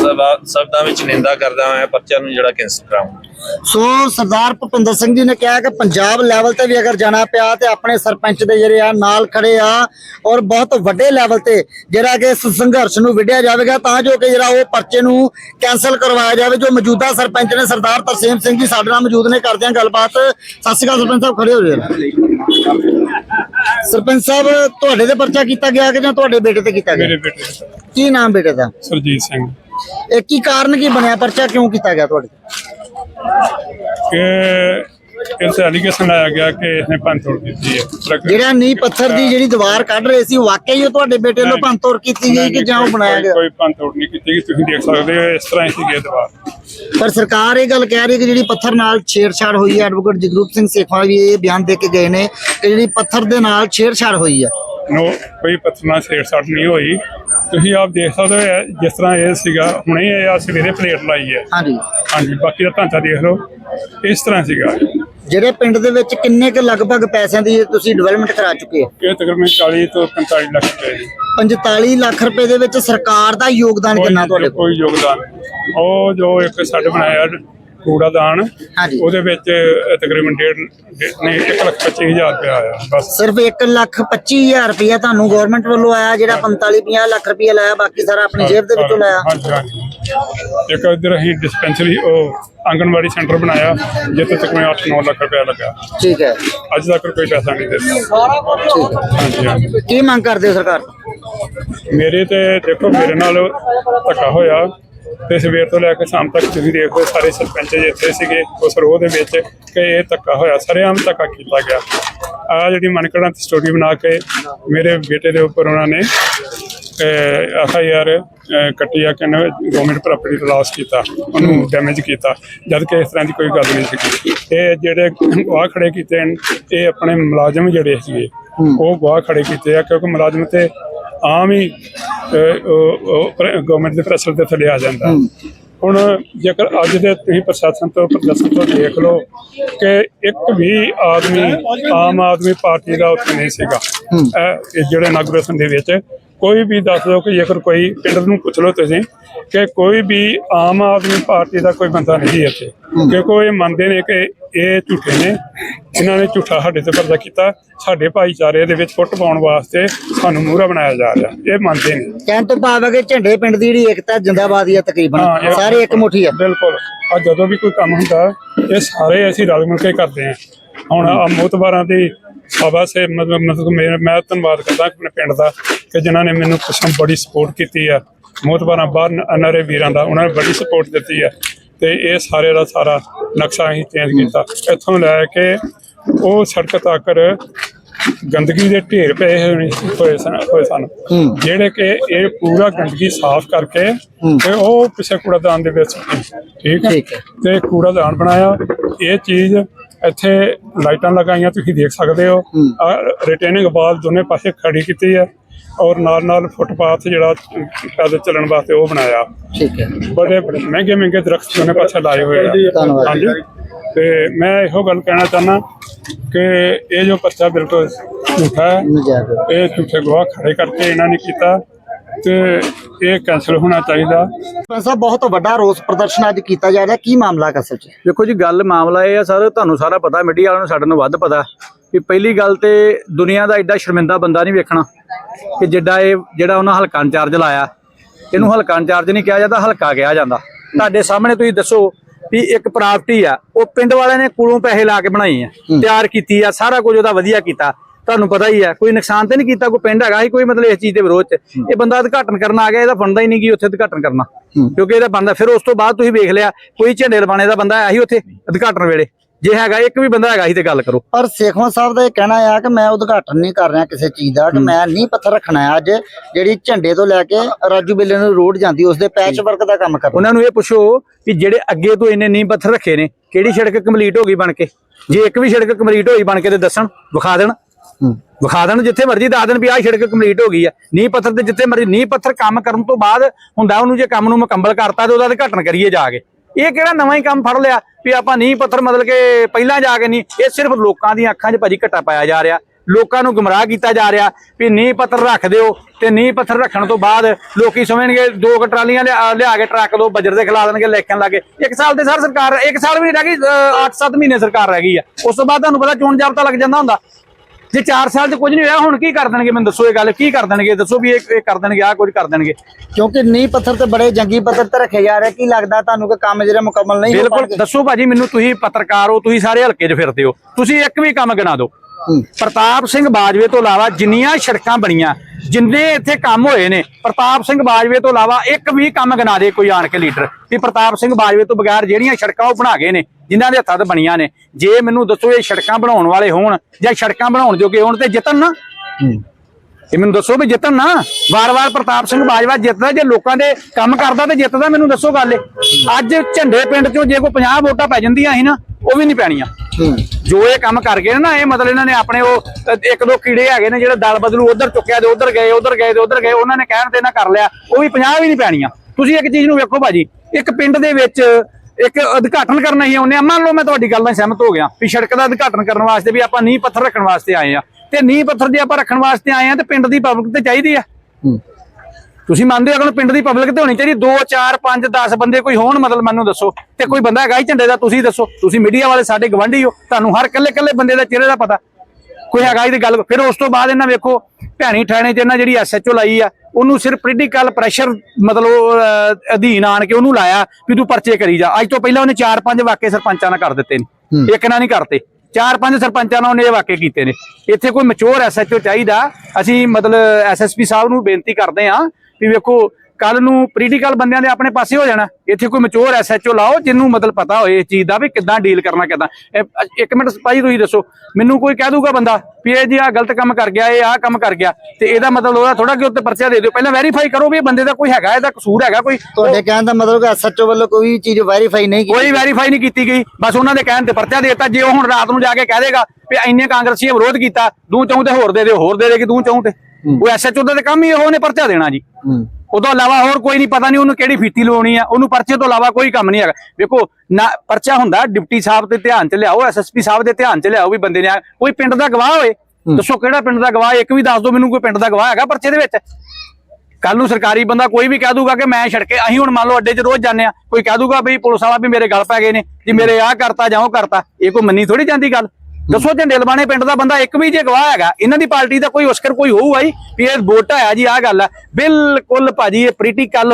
ਸ਼ਬਦਾਂ ਵਿੱਚ ਨਿੰਦਾ ਕਰਦਾ ਹਾਂ ਪਰਚਾ ਨੂੰ ਜਿਹੜਾ ਕੈਂਸਲ ਕਰਾਵਾਂ ਸੋ ਸਰਦਾਰ ਭੁਪਿੰਦਰ ਸਿੰਘ ਜੀ ਨੇ ਕਿਹਾ ਕਿ ਪੰਜਾਬ ਲੈਵਲ ਤੇ ਵੀ ਅਗਰ ਜਾਣਾ ਪਿਆ ਤੇ ਆਪਣੇ ਸਰਪੰਚ ਦੇ ਜਿਹੜੇ ਆ ਨਾਲ ਖੜੇ ਆ ਔਰ ਬਹੁਤ ਵੱਡੇ ਲੈਵਲ ਤੇ ਜਿਹੜਾ ਕਿ ਇਸ ਸੰਘਰਸ਼ ਨੂੰ ਵਿਢਿਆ ਜਾਵੇਗਾ ਤਾਂ ਜੋ ਕਿ ਜਿਹੜਾ ਉਹ ਪਰਚੇ ਨੂੰ ਕੈਨਸਲ ਕਰਵਾਇਆ ਜਾਵੇ, ਜੋ ਮੌਜੂਦਾ ਸਰਪੰਚ ਨੇ ਸਰਦਾਰ ਤਰਸੇਮ ਸਿੰਘ ਜੀ ਸਾਡੇ ਨਾਲ ਮੌਜੂਦ ਨੇ, ਕਰਦੇ ਆ ਗੱਲਬਾਤ। ਸਤਿ ਸ਼੍ਰੀ ਅਕਾਲ ਸਰਪੰਚ ਸਾਹਿਬ, ਖੜੇ ਹੋ ਜਾਓ। ਸਰਪੰਚ ਸਾਹਿਬ ਤੁਹਾਡੇ ਤੇ ਪਰਚਾ ਕੀਤਾ ਗਿਆ ਕਿ ਜਾਂ ਤੁਹਾਡੇ ਬੇਟੇ ਤੇ ਕੀਤਾ ਗਿਆ? ਮੇਰੇ ਬੇਟੇ ਕੀ ਨਾਮ ਬੇਟੇ ਦਾ? ਸਰਜੀਤ ਸਿੰਘ। ਇਹ ਕੀ ਕਾਰਨ ਕੀ ਬਣਿਆ? ਪਰਚਾ ਕਿਉਂ ਕੀਤਾ ਗਿਆ ਤੁਹਾਡੇ ਤੇ? ਕਿ ਇਸ ਐਲੀਗੇਸ਼ਨ ਲਾਇਆ ਗਿਆ ਕਿ ਇਸਨੇ ਪੰਤੋੜ ਕੀਤੀ ਹੈ। ਜਿਹੜਾ ਨੀਂਹ ਪੱਥਰ ਦੀ ਜਿਹੜੀ ਦੀਵਾਰ ਕੱਢ ਰਹੇ ਸੀ ਵਾਕਈ ਉਹ ਤੁਹਾਡੇ ਬੇਟੇ ਵੱਲੋਂ ਭੰਨਤੋੜ ਕੀਤੀ ਗਈ ਕਿ ਜਾਂ ਉਹ ਬਣਾਇਆ ਗਿਆ? ਕੋਈ ਪੰਤੋੜ ਨਹੀਂ ਕੀਤੀ ਗਈ ਤੁਸੀਂ ਦੇਖ ਸਕਦੇ ਹੋ ਇਸ ਤਰ੍ਹਾਂ ਹੀ ਸੀਗੇ ਦੀਵਾਰ। ਪਰ ਸਰਕਾਰ ਇਹ ਗੱਲ ਕਹਿ ਰਹੀ ਹੈ ਕਿ ਜਿਹੜੀ ਪੱਥਰ ਨਾਲ ਛੇੜਛਾੜ ਹੋਈ ਹੈ ਐਡਵੋਕੇਟ ਜਗਰੂਪ ਸਿੰਘ ਸੇਖਵਾ ਵੀ ਇਹ ਬਿਆਨ ਦੇ ਕੇ ਗਏ ਨੇ ਕਿ ਜਿਹੜੀ ਪੱਥਰ ਦੇ ਨਾਲ ਛੇੜਛਾੜ ਹੋਈ ਹੈ। ਨੋ ਕੋਈ ਪੱਥਰ ਛੇੜ ਛਾੜ ਨਹੀਂ ਹੋਈ। ਤੁਸੀਂ ਆਪ ਦੇਖ ਸਕਦੇ ਹੋ ਇਹ ਜਿਸ ਤਰ੍ਹਾਂ ਇਹ ਸੀਗਾ ਹੁਣੇ ਇਹ ਆ ਸਵੇਰੇ ਪਲੇਟ ਲਾਈ ਹੈ। ਹਾਂਜੀ। ਹਾਂਜੀ ਬਾਕੀ ਦਾ ਢਾਂਚਾ ਦੇਖ ਲਓ। ਇਸ ਤਰ੍ਹਾਂ ਸੀਗਾ। ਜਿਹੜੇ ਪਿੰਡ ਦੇ ਵਿੱਚ ਕਿੰਨੇ ਕੁ ਲਗਭਗ ਪੈਸਿਆਂ ਦੀ ਤੁਸੀਂ ਡਿਵੈਲਪਮੈਂਟ ਕਰਾ ਚੁੱਕੇ ਹੋ? ਇਹ ਤਕਰੀਬਨ 40 ਤੋਂ 45 ਲੱਖ ਰੁਪਏ ਦੀ 45 ਲੱਖ ਰੁਪਏ ਦੇ ਵਿੱਚ ਸਰਕਾਰ ਦਾ ਯੋਗਦਾਨ ਕਿੰਨਾ ਤੁਹਾਡੇ ਕੋਲ? ਕੋਈ ਯੋਗਦਾਨ ਨਹੀਂ। ਉਹ ਜੋ ਇੱਕ ਸਾਡੇ ਬਣਾਇਆ ਕੂੜਾਦਾਨ ਹਾਂਜੀ। ਉਹਦੇ ਵਿੱਚ ਤਕਰੀਬਨ ਡੇਢ ਡੇਢ- ਨਹੀਂ 1 ਲੱਖ 25 ਹਜ਼ਾਰ ਰੁਪਏ ਆਇਆ ਬਸ। ਸਿਰਫ 1 ਲੱਖ 25 ਹਜ਼ਾਰ ਰੁਪਇਆ ਤੁਹਾਨੂੰ ਗਵਰਨਮੈਂਟ ਵੱਲੋਂ ਆਇਆ ਜਿਹੜਾ 45 50 ਲੱਖ ਰੁਪਇਆ ਲਾਇਆ ਬਾਕੀ ਸਾਰਾ ਆਪਣੀ ਜੇਬ ਦੇ ਵਿੱਚੋਂ ਲਾਇਆ? ਹਾਂਜੀ ਹਾਂਜੀ। ਇੱਕ ਇਧਰ ਅਸੀਂ ਡਿਸਪੈਂਸਰੀ ਉਹ ਆਂਗਨਵਾੜੀ ਸੈਂਟਰ ਬਣਾਇਆ ਜਿੱਥੇ ਤਕਰੀਬਨ 8-9 ਲੱਖ ਰੁਪਏ ਲੱਗਾ ਠੀਕ ਹੈ। ਅੱਜ ਤੱਕ ਕੋਈ ਪੈਸਾ ਨਹੀਂ ਦਿੱਤਾ ਹਾਂਜੀ ਹਾਂਜੀ। ਕੀ ਮੰਗ ਕਰਦੇ ਹੋ ਸਰਕਾਰ ਮੇਰੇ ਤੇ ਦੇਖੋ ਮੇਰੇ ਨਾਲ ਧੱਕਾ ਹੋਇਆ ਤੇ ਸਵੇਰ ਤੋਂ ਲੈ ਕੇ ਸ਼ਾਮ ਤੱਕ ਤੁਸੀਂ ਦੇਖੋ ਸਾਰੇ ਸਰਪੰਚ ਜਿੱਥੇ ਸੀਗੇ ਉਸ ਰੋਹ ਦੇ ਵਿੱਚ ਕਿ ਇਹ ਧੱਕਾ ਹੋਇਆ ਸਰੇਆਮ ਧੱਕਾ ਕੀਤਾ ਗਿਆ। ਆ ਜਿਹੜੀ ਮਨਕੜਾਂ ਦੀ ਸਟੋਰੀ ਬਣਾ ਕੇ ਮੇਰੇ ਬੇਟੇ ਦੇ ਉੱਪਰ ਉਹਨਾਂ ਨੇ ਐਫ ਆਈ ਆਰ ਕੱਟੀ ਆ ਕਿ ਗਵਰਨਮੈਂਟ ਪ੍ਰਾਪਰਟੀ ਲਾਸ ਕੀਤਾ ਉਹਨੂੰ ਡੈਮੇਜ ਕੀਤਾ ਜਦ ਕਿ ਇਸ ਤਰ੍ਹਾਂ ਦੀ ਕੋਈ ਗੱਲ ਨਹੀਂ ਸੀ ਇਹ ਜਿਹੜੇ ਗਵਾਹ ਖੜੇ ਕੀਤੇ ਨੇ, ਇਹ ਆਪਣੇ ਮੁਲਾਜ਼ਮ ਜਿਹੜੇ ਸੀਗੇ ਉਹ ਗਵਾਹ ਖੜੇ ਕੀਤੇ ਆ ਕਿਉਂਕਿ ਮੁਲਾਜ਼ਮ ਤੇ ਆਮ ਹੀ ਗਵਰਨਮੈਂਟ ਦੇ ਪ੍ਰੈਸ਼ਰ ਦੇ ਥੱਲੇ ਆ ਜਾਂਦਾ। ਹੁਣ ਜੇਕਰ ਅੱਜ ਦੇ ਤੁਸੀਂ ਪ੍ਰਸ਼ਾਸਨ ਤੋਂ ਪ੍ਰਦਰਸ਼ਨ ਤੋਂ ਦੇਖ ਲਓ ਕਿ ਇੱਕ ਵੀ ਆਦਮੀ ਆਮ ਆਦਮੀ ਪਾਰਟੀ ਦਾ ਉੱਥੇ ਨਹੀਂ ਸੀਗਾ। ਇਹ ਇਹ ਜਿਹੜੇ ਇਨਾਗੂਰੇਸ਼ਨ ਦੇ ਵਿੱਚ ਕੋਈ ਵੀ ਦੱਸ ਦਿਓ ਕਿ ਜੇਕਰ ਕੋਈ ਪਿੰਡ ਨੂੰ ਪੁੱਛ ਲਓ ਤੁਸੀਂ ਕਿ ਕੋਈ ਵੀ ਆਮ ਆਦਮੀ ਪਾਰਟੀ ਦਾ ਕੋਈ ਬੰਦਾ ਨਹੀਂ ਇੱਥੇ। ਕਿਉਂਕਿ ਇਹ ਮੰਨਦੇ ਨੇ ਕਿ ਇਹ ਝੂਠੇ ਨੇ। ਇਹਨਾਂ ਨੇ ਝੂਠਾ ਸਾਡੇ ਤੇ ਪਰਦਾ ਕੀਤਾ ਸਾਡੇ ਭਾਈਚਾਰੇ ਦੇ ਵਿੱਚ ਫੁੱਟ ਪਾਉਣ ਵਾਸਤੇ ਸਾਨੂੰ ਮੂਹਰਾ ਬਣਾਇਆ ਜਾ ਰਿਹਾ। ਇਹ ਮੰਨਦੇ ਨੇ। ਕਹਿਣ ਤੋਂ ਭਾਵ ਹੈ ਕਿ ਝੰਡੇ ਪਿੰਡ ਦੀ ਜਿਹੜੀ ਏਕਤਾ ਜਿੰਦਾਬਾਦ ਹੀ ਹੈ ਤਕਰੀਬਨ ਸਾਰੇ ਇੱਕ ਮੁਠੀ ਆ। ਬਿਲਕੁਲ। ਆ ਜਦੋਂ ਵੀ ਕੋਈ ਕੰਮ ਹੁੰਦਾ ਇਹ ਸਾਰੇ ਅਸੀਂ ਰਲ ਮਿਲ ਕੇ ਕਰਦੇ ਹਾਂ। ਹੁਣ ਆ ਮੋਤਬਾਰਾਂ ਦੀ ਸਭਾ ਸੇ ਮਤਲਬ ਮਤਲਬ ਮੇਰਾ ਮੈਂ ਧੰਨਵਾਦ ਕਰਦਾ ਆਪਣੇ ਪਿੰਡ ਦਾ ਕਿ ਜਿਨ੍ਹਾਂ ਨੇ ਮੈਨੂੰ ਕੁਛ ਬੜੀ ਸਪੋਰਟ ਕੀਤੀ ਆ। ਮੋਤਬਾਰਾਂ ਬਾਹਰ ਨ- ਨਰੇ ਵੀਰਾਂ ਦਾ ਉਹਨਾਂ ਨੇ ਬੜੀ ਸਪੋਰਟ ਦਿੱਤੀ ਆ ਤੇ ਇਹ ਸਾਰੇ ਦਾ ਸਾਰਾ ਨਕਸ਼ਾ ਅਸੀਂ ਚੇਂਜ ਕੀਤਾ। ਇੱਥੋਂ ਲੈ ਕੇ ਉਹ ਸੜਕ ਤੱਕ ਗੰਦਗੀ ਦੇ ਢੇਰ ਪਏ ਹੋਏ ਸਨ ਹੋਏ ਸਨ। ਜਿਹੜੇ ਕਿ ਇਹ ਪੂਰਾ ਗੰਦਗੀ ਸਾਫ਼ ਕਰਕੇ ਤੇ ਉਹ ਪਿੱਛੇ ਕੂੜਾਦਾਨ ਦੇ ਵਿੱਚ ਠੀਕ ਹੈ। ਤੇ ਕੂੜਾਦਾਨ ਬਣਾਇਆ। ਇਹ ਚੀਜ਼ ਇੱਥੇ ਲਾਈਟਾਂ ਲਗਾਈਆਂ ਤੁਸੀਂ ਦੇਖ ਸਕਦੇ ਹੋ। ਰਿਟੇਨਿੰਗ ਵਾਲ ਦੋਨੇ ਪਾਸੇ ਖੜੀ ਕੀਤੀ ਹੈ ਔਰ ਨਾਲ ਨਾਲ ਫੁੱਟਪਾਥ ਜਿਹੜਾ ਪੈਦਲ ਚੱਲਣ ਵਾਸਤੇ ਉਹ ਬਣਾਇਆ। ਠੀਕ ਹੈ। ਬੜੇ ਮਹਿੰਗੇ ਮਹਿੰਗੇ ਦਰਖਤ ਦੋਨੇ ਪਾਸੇ ਲਾਏ ਹੋਏ ਆ। ਧੰਨਵਾਦ। ਹਾਂਜੀ। ਤੇ ਮੈਂ ਇਹੋ ਗੱਲ ਕਹਿਣਾ ਚਾਹੁੰਦਾ ਕਿ ਇਹ ਜੋ ਪਰਚਾ ਬਿਲਕੁਲ ਝੂਠਾ ਹੈ। ਇਹ ਝੂਠੇ ਗਵਾਹ ਖੜੇ ਕਰਕੇ ਇਹਨਾਂ ਨੇ ਕੀਤਾ। ਤੇ ਇਹ ਕੈਂਸਲ ਹੋਣਾ ਚਾਹੀਦਾ। ਸਾਹਿਬ ਬਹੁਤ ਵੱਡਾ ਰੋਸ ਪ੍ਰਦਰਸ਼ਨ ਅੱਜ ਕੀਤਾ ਜਾ ਰਿਹਾ। ਕੀ ਮਾਮਲਾ ਹੈ ਅਸਲ 'ਚ? ਦੇਖੋ ਜੀ ਗੱਲ ਮਾਮਲਾ ਇਹ ਆ ਸਰ ਤੁਹਾਨੂੰ ਸਾਰਾ ਪਤਾ ਮੀਡੀਆ ਵਾਲਿਆਂ ਨੂੰ ਸਾਡੇ ਨੂੰ ਵੱਧ ਪਤਾ ਕਿ ਪਹਿਲੀ ਗੱਲ ਤੇ ਦੁਨੀਆ ਦਾ ਐਡਾ ਸ਼ਰਮਿੰਦਾ ਬੰਦਾ ਨਹੀਂ ਵੇਖਣਾ ਕਿ ਜਿੱਡਾ ਇਹ ਜਿਹੜਾ ਉਹਨਾਂ ਹਲਕਾ ਇੰਚਾਰਜ ਲਾਇਆ। ਇਹਨੂੰ ਹਲਕਾ ਇੰਚਾਰਜ ਨਹੀਂ ਕਿਹਾ ਜਾਂਦਾ ਹਲਕਾ ਕਿਹਾ ਜਾਂਦਾ। ਤੁਹਾਡੇ ਸਾਹਮਣੇ ਤੁਸੀਂ ਦੱਸੋ ਵੀ ਇੱਕ ਪ੍ਰਾਪਰਟੀ ਆ ਉਹ ਪਿੰਡ ਵਾਲਿਆਂ ਨੇ ਕੋਲੋਂ ਪੈਸੇ ਲਾ ਕੇ ਬਣਾਈ ਆ ਤਿਆਰ ਕੀਤੀ ਆ ਸਾਰਾ ਕੁਝ ਉਹਦਾ ਵਧੀਆ ਕੀਤਾ। ਤੁਹਾਨੂੰ ਪਤਾ ਹੀ ਹੈ ਕੋਈ ਨੁਕਸਾਨ ਤੇ ਨਹੀਂ ਕੀਤਾ ਕੋਈ ਪਿੰਡ ਹੈਗਾ ਸੀ ਕੋਈ ਮਤਲਬ ਇਸ ਚੀਜ਼ ਦੇ ਵਿਰੋਧ ਚ। ਇਹ ਬੰਦਾ ਉਦਘਾਟਨ ਕਰਨ ਆ ਗਿਆ ਇਹਦਾ ਬਣਦਾ ਹੀ ਨਹੀਂ ਕਿ ਉੱਥੇ ਉਦਘਾਟਨ ਕਰਨਾ। ਕਿਉਂਕਿ ਇਹਦਾ ਬਣਦਾ ਫਿਰ ਉਸ ਤੋਂ ਬਾਅਦ ਤੁਸੀਂ ਵੇਖ ਲਿਆ ਕੋਈ ਝੰਡੇ ਲਵਾਣੇ ਦਾ ਬੰਦਾ ਆਇਆ ਸੀ ਉੱਥੇ ਉਦਘਾਟਨ ਵੇਲੇ। ਜੇ ਹੈਗਾ ਇੱਕ ਵੀ ਬੰਦਾ ਹੈਗਾ ਸੀ ਤੇ ਗੱਲ ਕਰੋ। ਪਰ ਸੇਖਵਾਂ ਸਾਹਿਬ ਦਾ ਇਹ ਕਹਿਣਾ ਆ ਕਿ ਮੈਂ ਉਦਘਾਟਨ ਨਹੀਂ ਕਰ ਰਿਹਾ ਕਿਸੇ ਚੀਜ਼ ਦਾ ਕਿ ਮੈਂ ਨੀਂਹ ਪੱਥਰ ਰੱਖਣਾ ਹੈ ਅੱਜ ਜਿਹੜੀ ਝੰਡੇ ਤੋਂ ਲੈ ਕੇ ਰਾਜੂ ਬੇਲੇ ਨੂੰ ਰੋਡ ਜਾਂਦੀ ਉਸ ਦੇ ਪੈਚ ਵਰਕ ਦਾ ਕੰਮ ਕਰਨਾ। ਉਹਨਾਂ ਨੂੰ ਇਹ ਪੁੱਛੋ ਕਿ ਜਿਹੜੇ ਅੱਗੇ ਤੋਂ ਇੰਨੇ ਨੀਂਹ ਪੱਥਰ ਰੱਖੇ ਨੇ ਕਿਹੜੀ ਸੜਕ ਕੰਪਲੀਟ ਹੋ ਗਈ ਬਣ ਕੇ? ਜੇ ਇੱਕ ਵੀ ਸੜਕ ਕੰਪਲੀਟ ਹੋਈ ਬਣ ਕੇ ਤੇ ਦੱਸਣ ਵਿਖਾ ਦੇਣ। ਵਿਖਾ ਦੇਣ, ਜਿੱਥੇ ਮਰਜ਼ੀ ਦੱਸ ਦੇਣ ਵੀ ਆਹ ਸੜਕ ਕੰਪਲੀਟ ਹੋ ਗਈ ਆ। ਨੀਂਹ ਪੱਥਰ ਤੇ ਜਿੱਥੇ ਮਰਜ਼ੀ, ਨੀਂਹ ਪੱਥਰ ਕੰਮ ਕਰਨ ਤੋਂ ਬਾਅਦ ਹੁੰਦਾ ਉਹਨੂੰ ਜੇ ਕੰਮ ਨੂੰ ਮੁਕੰਮਲ ਕਰਤਾ ਤੇ ਉਹਦਾ ਉਦਘਾਟਨ ਕਰੀਏ ਜਾ ਕੇ। ਇਹ ਕਿਹੜਾ ਨਵਾਂ ਹੀ ਕੰਮ ਫੜ ਲਿਆ ਵੀ ਆਪਾਂ ਨੀਂਹ ਪੱਥਰ ਮਤਲਬ ਕਿ ਪਹਿਲਾਂ ਜਾ ਕੇ ਨਹੀਂ, ਇਹ ਸਿਰਫ ਲੋਕਾਂ ਦੀਆਂ ਅੱਖਾਂ 'ਚ ਭਾਜੀ ਘੱਟਾ ਪਾਇਆ ਜਾ ਰਿਹਾ। ਲੋਕਾਂ ਨੂੰ ਗੁੰਮਰਾਹ ਕੀਤਾ ਜਾ ਰਿਹਾ ਵੀ ਨੀਂਹ ਪੱਥਰ ਰੱਖ ਦਿਓ ਤੇ ਨੀਂਹ ਪੱਥਰ ਰੱਖਣ ਤੋਂ ਬਾਅਦ ਲੋਕੀ ਸਮਝਣਗੇ ਦੋ ਕੁ ਟਰਾਲੀਆਂ ਲਿਆ ਕੇ ਟਰੱਕ ਦੋ ਬਜਰ ਦੇ ਖਿਲਾ ਦੇਣਗੇ ਲਿਖਣ ਲੱਗੇ ਇੱਕ ਸਾਲ ਦੇ ਸਰ ਸਰਕਾਰ, ਇੱਕ ਸਾਲ ਵੀ ਨਹੀਂ ਰਹਿ ਗਈ 8-7 ਮਹੀਨੇ ਸਰਕਾਰ ਰਹਿ ਗਈ ਆ। ਉਸ ਤੋਂ ਬਾਅਦ ਤੁਹਾਨੂੰ ਪਤਾ ਚੋਣ ਜਾਬਤਾ ਲੱਗ ਜਾਂਦਾ ਹੁੰਦਾ। ਜੇ 4 ਸਾਲ 'ਚ ਕੁਝ ਨਹੀਂ ਹੋਇਆ ਹੁਣ ਕੀ ਕਰ ਦੇਣਗੇ? ਮੈਨੂੰ ਦੱਸੋ ਇਹ ਗੱਲ ਕੀ ਕਰ ਦੇਣਗੇ? ਦੱਸੋ ਵੀ ਇਹ ਇਹ ਕਰ ਦੇਣਗੇ ਆ ਕੁਝ ਕਰ ਦੇਣਗੇ। ਕਿਉਂਕਿ ਨੀਂਹ ਪੱਥਰ ਤੇ ਬੜੇ ਜੰਗੀ ਪੱਥਰ ਤੇ ਰੱਖੇ ਜਾ ਰਹੇ ਕੀ ਲੱਗਦਾ ਤੁਹਾਨੂੰ ਕਿ ਕੰਮ ਜਿਹੜਾ ਮੁਕੰਮਲ ਨਹੀਂ ਹੋ ਬਿਲਕੁਲ ਦੱਸੋ ਭਾਜੀ ਮੈਨੂੰ ਤੁਸੀਂ ਪੱਤਰਕਾਰ ਹੋ ਤੁਸੀਂ ਸਾਰੇ ਹਲਕੇ 'ਚ ਫਿਰਦੇ ਹੋ। ਤੁਸੀਂ ਇੱਕ ਵੀ ਕੰਮ ਗਿਣਾ ਦਿਓ। ਪ੍ਰਤਾਪ ਸਿੰਘ ਬਾਜਵੇ ਤੋਂ ਇਲਾਵਾ ਜਿੰਨੀਆਂ ਸੜਕਾਂ ਬਣੀਆਂ ਜਿੰਨੇ ਇੱਥੇ ਕੰਮ ਹੋਏ ਨੇ ਪ੍ਰਤਾਪ ਸਿੰਘ ਬਾਜਵੇ ਤੋਂ ਇਲਾਵਾ ਇੱਕ ਵੀ ਕੰਮ ਗਿਣਾ ਦੇ ਕੋਈ ਆਣ ਕੇ ਲੀਡਰ। ਵੀ ਪ੍ਰਤਾਪ ਸਿੰਘ ਬਾਜਵੇ ਤੋਂ ਬਗੈਰ ਜਿਹੜੀਆਂ ਸੜਕਾਂ ਉਹ ਬਣਾ ਗਏ ਨੇ ਜਿਨ੍ਹਾਂ ਦੇ ਹੱਥਾਂ ਤੇ ਬਣੀਆਂ ਨੇ। ਜੇ ਮੈਨੂੰ ਦੱਸੋ ਇਹ ਸੜਕਾਂ ਬਣਾਉਣ ਵਾਲੇ ਹੋਣ ਜਾਂ ਸੜਕਾਂ ਬਣਾਉਣ ਜੋਗੇ ਹੋਣ ਤੇ ਜਿੱਤਣ ਨਾ? ਇਹ ਮੈਨੂੰ ਦੱਸੋ ਵੀ ਜਿੱਤਣ ਨਾ? ਵਾਰ-ਵਾਰ ਪ੍ਰਤਾਪ ਸਿੰਘ ਬਾਜਵਾ ਜਿੱਤਦਾ ਜੇ ਲੋਕਾਂ ਦੇ ਕੰਮ ਕਰਦਾ ਤੇ ਜਿੱਤਦਾ ਮੈਨੂੰ ਦੱਸੋ ਗੱਲ ਅੱਜ ਝੰਡੇ ਪਿੰਡ ਚੋਂ ਜੇ ਕੋਈ 50 ਵੋਟਾਂ ਪੈ ਜਾਂਦੀਆਂ ਸੀ ਨਾ ਉਹ ਵੀ ਨਹੀਂ ਪੈਣੀਆਂ। ਜੋ ਇਹ ਕੰਮ ਕਰ ਗਏ ਨਾ, ਇਹ ਮਤਲਬ ਇਹਨਾਂ ਨੇ ਆਪਣੇ ਉਹ, ਇੱਕ ਦੋ ਕੀੜੇ ਹੈਗੇ ਨੇ ਜਿਹੜੇ ਦਲ ਬਦਲੂ, ਉਧਰ ਚੁੱਕਿਆ ਤੇ ਉਧਰ ਗਏ ਉਧਰ ਗਏ ਤੇ ਉਧਰ ਗਏ, ਉਹਨਾਂ ਨੇ ਕਹਿਣ ਤੇ ਨਾ ਕਰ ਲਿਆ, ਉਹ ਵੀ 50 ਵੀ ਨਹੀਂ ਪੈਣੀਆਂ। ਤੁਸੀਂ ਇੱਕ ਚੀਜ਼ ਨੂੰ ਵੇਖੋ ਭਾਜੀ, ਇੱਕ ਪਿੰਡ ਦੇ ਵਿੱਚ ਇੱਕ ਉਦਘਾਟਨ ਕਰਨਾ ਹੀ ਆਉਂਦੇ ਆ ਮੰਨ ਲਓ ਮੈਂ ਤੁਹਾਡੀ ਗੱਲ ਨਾਲ ਸਹਿਮਤ ਹੋ ਗਿਆ ਵੀ ਸੜਕ ਦਾ ਉਦਘਾਟਨ ਕਰਨ ਵਾਸਤੇ ਵੀ ਆਪਾਂ ਨੀਂਹ ਪੱਥਰ ਰੱਖਣ ਵਾਸਤੇ ਆਏ ਆ ਤੇ ਨੀਂਹ ਪੱਥਰ ਜੇ ਆਪਾਂ ਰੱਖਣ ਵਾਸਤੇ ਆਏ ਆ ਤੇ ਪਿੰਡ ਦੀ ਪਬਲਿਕ ਤੇ ਚਾਹੀਦੀ ਆ ਤੁਸੀਂ ਮੰਨਦੇ ਹੋ ਕਿ ਪਿੰਡ ਦੀ ਪਬਲਿਕ ਤੇ ਹੋਣੀ ਚਾਹੀਦੀ 2 4 5 10 ਬੰਦੇ ਕੋਈ ਹੋਣ ਮਤਲਬ ਮੈਨੂੰ ਦੱਸੋ ਤੇ ਕੋਈ ਬੰਦਾ ਹੈਗਾ ਹੀ ਝੰਡੇ ਦਾ ਤੁਸੀਂ ਦੱਸੋ। ਤੁਸੀਂ ਮੀਡੀਆ ਵਾਲੇ ਸਾਡੇ ਗਵਾਂਢੀ ਹੋ ਤੁਹਾਨੂੰ ਹਰ ਕੱਲੇ ਕੱਲੇ ਬੰਦੇ ਦਾ ਚਿਹਰੇ ਦਾ ਪਤਾ। ਕੋਈ ਹੈਗਾ ਹੀ ਤੇ ਗੱਲ ਫਿਰ ਉਸ ਤੋਂ ਬਾਅਦ ਇਹਨਾਂ ਵੇਖੋ ਭੈਣੀ ਠਾਣੇ ਚ ਇਹਨਾਂ ਜਿਹੜੀ ਐਸਐਚਓ ਲਾਈ ਆ ਉਹਨੂੰ ਸਿਰਫ ਪੋਲੀਟੀਕਲ ਪ੍ਰੈਸ਼ਰ ਮਤਲਬ ਅਧੀਨ ਆਣ ਕੇ ਉਹਨੂੰ ਲਾਇਆ ਵੀ ਤੂੰ ਪਰਚੇ ਕਰੀ ਜਾ। ਅੱਜ ਤੋਂ ਪਹਿਲਾਂ ਉਹਨੇ 4-5 ਵਾਕੇ ਸਰਪੰਚਾਂ ਨਾਲ ਕਰ ਦਿੱਤੇ ਨੇ। ਇੱਕ ਨਾਲ ਨਹੀਂ ਕਰਤੇ। ਚਾਰ ਪੰਜ ਸਰਪੰਚਾਂ ਨਾਲ ਉਹਨੇ ਇਹ ਵਾਕੇ ਕੀਤੇ ਨੇ। ਇੱਥੇ ਕੋਈ ਮੈਚੁਰ ਐਸਐਚਓ ਚਾਹੀਦਾ ਅਸੀਂ ਮਤਲਬ ਐਸਐਸਪੀ ਸਾਹਿਬ ਨੂੰ ਬੇਨਤੀ ਕਰਦੇ ਹਾਂ ਵੀ ਵੇਖੋ ਕੱਲ ਨੂੰ ਪੋਲੀਟੀਕਲ ਬੰਦਿਆਂ ਦੇ ਆਪਣੇ ਪਾਸੇ ਹੋ ਜਾਣਾ। ਇੱਥੇ ਕੋਈ ਮੈਚੁਰ ਐਸਐਚਓ ਲਾਓ ਜਿਹਨੂੰ ਮਤਲਬ ਪਤਾ ਹੋਏ ਇਸ ਚੀਜ਼ ਦਾ ਵੀ ਕਿੱਦਾਂ ਡੀਲ ਕਰਨਾ ਕਿੱਦਾਂ। ਇੱਕ ਮਿੰਟ ਭਾਜੀ ਤੁਸੀਂ ਦੱਸੋ। ਮੈਨੂੰ ਕੋਈ ਕਹਿ ਦੂਗਾ ਬੰਦਾ ਵੀ ਇਹ ਜੀ ਆ ਗਲਤ ਕੰਮ ਕਰ ਗਿਆ ਇਹ ਆਹ ਕੰਮ ਕਰ ਗਿਆ ਤੇ ਇਹਦਾ ਮਤਲਬ ਉਹਦਾ ਥੋੜਾ ਕਿ ਉੱਤੇ ਪਰਚਾ ਦੇ ਦਿਓ। ਪਹਿਲਾਂ ਵੈਰੀਫਾਈ ਕਰੋ ਵੀ ਇਹ ਬੰਦੇ ਦਾ ਕੋਈ ਹੈਗਾ ਇਹਦਾ ਕਸੂਰ ਹੈਗਾ ਕੋਈ। ਤੁਹਾਡੇ ਕਹਿਣ ਦਾ ਮਤਲਬ ਕਿ ਐਸਐਚਓ ਵੱਲੋਂ ਕੋਈ ਚੀਜ਼ ਵੈਰੀਫਾਈ ਨਹੀਂ ਕੀਤੀ ਕੋਈ ਵੈਰੀਫਾਈ ਨਹੀਂ ਕੀਤੀ ਗਈ। ਬਸ ਉਹਨਾਂ ਦੇ ਕਹਿਣ ਤੇ ਪਰਚਾ ਦੇ ਦਿੱਤਾ। ਜੇ ਉਹ ਹੁਣ ਰਾਤ ਨੂੰ ਜਾ ਕੇ ਕਹਿ ਦੇਗਾ ਵੀ ਇੰਨੇ ਕਾਂਗਰਸੀਆਂ ਵਿਰੋਧ ਕੀਤਾ ਦੂ ਚੌਂ ਤੇ ਹੋਰ ਦੇ ਦਿਓ ਹੋਰ ਦੇ ਦੇਗੀ ਦੂ ਚੌਂ ਤੇ। ਉਹ ਐਸਐਚਓ ਦਾ ਤੇ ਕੰਮ ਹੀ ਉਹਨੇ ਪਰਚਾ ਦੇਣਾ ਜੀ। ਉਹ ਤੋਂ ਇਲਾਵਾ ਹੋਰ ਕੋਈ ਨਹੀਂ ਪਤਾ ਨਹੀਂ ਉਹਨੂੰ ਕਿਹੜੀ ਫੀਤੀ ਲਵਾਉਣੀ ਆ। ਉਹਨੂੰ ਪਰਚੇ ਤੋਂ ਇਲਾਵਾ ਕੋਈ ਕੰਮ ਨਹੀਂ ਹੈਗਾ। ਵੇਖੋ ਨਾ ਪਰਚਾ ਹੁੰਦਾ ਡਿਪਟੀ ਸਾਹਿਬ ਦੇ ਧਿਆਨ 'ਚ ਲਿਆਓ ਐਸਐਸਪੀ ਸਾਹਿਬ ਦੇ ਧਿਆਨ 'ਚ ਲਿਆਓ ਵੀ ਬੰਦੇ ਨੇ ਕੋਈ ਪਿੰਡ ਦਾ ਗਵਾਹ ਹੋਏ ਦੱਸੋ ਕਿਹੜਾ ਪਿੰਡ ਦਾ ਗਵਾਹ ਇੱਕ ਵੀ ਦੱਸ ਦਿਓ ਮੈਨੂੰ ਕੋਈ ਪਿੰਡ ਦਾ ਗਵਾਹ ਹੈਗਾ ਪਰਚੇ ਦੇ ਵਿੱਚ। ਕੱਲ ਨੂੰ ਸਰਕਾਰੀ ਬੰਦਾ ਕੋਈ ਵੀ ਕਹਿ ਦੂਗਾ ਕਿ ਮੈਂ ਛੜਕੇ ਅਸੀਂ ਹੁਣ ਮੰਨ ਲਓ ਅੱਡੇ 'ਚ ਰੋਜ਼ ਜਾਂਦੇ ਆ ਕੋਈ ਕਹਿ ਦੂਗਾ ਵੀ ਪੁਲਿਸ ਵਾਲਾ ਵੀ ਮੇਰੇ ਗੱਲ ਪੈ ਗਏ ਨੇ ਜੀ ਮੇਰੇ ਆਹ ਕਰਤਾ ਜਾਂ ਉਹ ਕਰਤਾ। ਇਹ ਕੋਈ ਮੰਨੀ ਥੋੜੀ ਜਾਂਦੀ ਗੱਲ। ਦੱਸੋ ਝੰਡੇ ਲਵਾਣੇ ਪਿੰਡ ਦਾ ਬੰਦਾ ਇੱਕ ਵੀ ਜੇ ਗਵਾਹ ਹੈਗਾ ਇਹਨਾਂ ਦੀ ਪਾਰਟੀ ਦਾ ਕੋਈ ਉਸਕਰ ਕੋਈ ਹੋਊਗਾ ਹੀ ਵੀ ਇਹ ਵੋਟ ਆਇਆ ਜੀ ਆਹ ਗੱਲ ਹੈ ਬਿਲਕੁਲ ਭਾਜੀ ਇਹ ਪੋਲੀਟੀਕਲ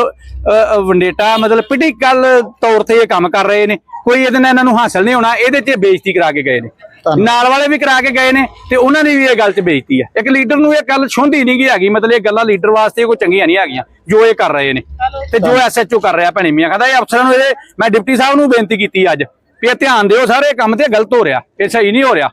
ਵੰਡੇਟਾ ਮਤਲਬ ਪੋਲੀਟੀਕਲ ਤੌਰ ਤੇ ਇਹ ਕੰਮ ਕਰ ਰਹੇ ਨੇ। ਕੋਈ ਇਹਦੇ ਨਾਲ ਇਹਨਾਂ ਨੂੰ ਹਾਸਲ ਨਹੀਂ ਹੋਣਾ ਇਹਦੇ 'ਚ ਬੇਇੱਜ਼ਤੀ ਕਰਾ ਕੇ ਗਏ ਨੇ। ਨਾਲ ਵਾਲੇ ਵੀ ਕਰਾ ਕੇ ਗਏ ਨੇ ਤੇ ਉਹਨਾਂ ਨੇ ਵੀ ਇਹ ਗੱਲ 'ਚ ਬੇਇੱਜ਼ਤੀ ਹੈ ਇੱਕ ਲੀਡਰ ਨੂੰ ਇਹ ਗੱਲ ਛੁੰਦੀ ਨਹੀਂ ਗਈ ਹੈਗੀ ਮਤਲਬ ਇਹ ਗੱਲਾਂ ਲੀਡਰ ਵਾਸਤੇ ਕੋਈ ਚੰਗੀਆਂ ਨਹੀਂ ਹੈਗੀਆਂ ਜੋ ਇਹ ਕਰ ਰਹੇ ਨੇ। ਤੇ ਜੋ ਐਸਐਚਓ ਕਰ ਰਿਹਾ ਭੈਣੀ ਮੀਆਂ ਕਹਿੰਦਾ ਇਹ ਅਫਸਰਾਂ ਨੂੰ ਇਹ ਮੈਂ ਡਿਪਟੀ ਸਾਹਿਬ ਨੂੰ ਬੇਨਤੀ ਕੀਤੀ ਅੱਜ। ਵੀ ਇਹ ਧਿਆਨ ਦਿਓ, ਸਾਰੇ ਕੰਮ ਤੇ ਗਲਤ ਹੋ ਰਿਹਾ, ਇਹ ਸਹੀ ਨਹੀਂ ਹੋ ਰਿਹਾ।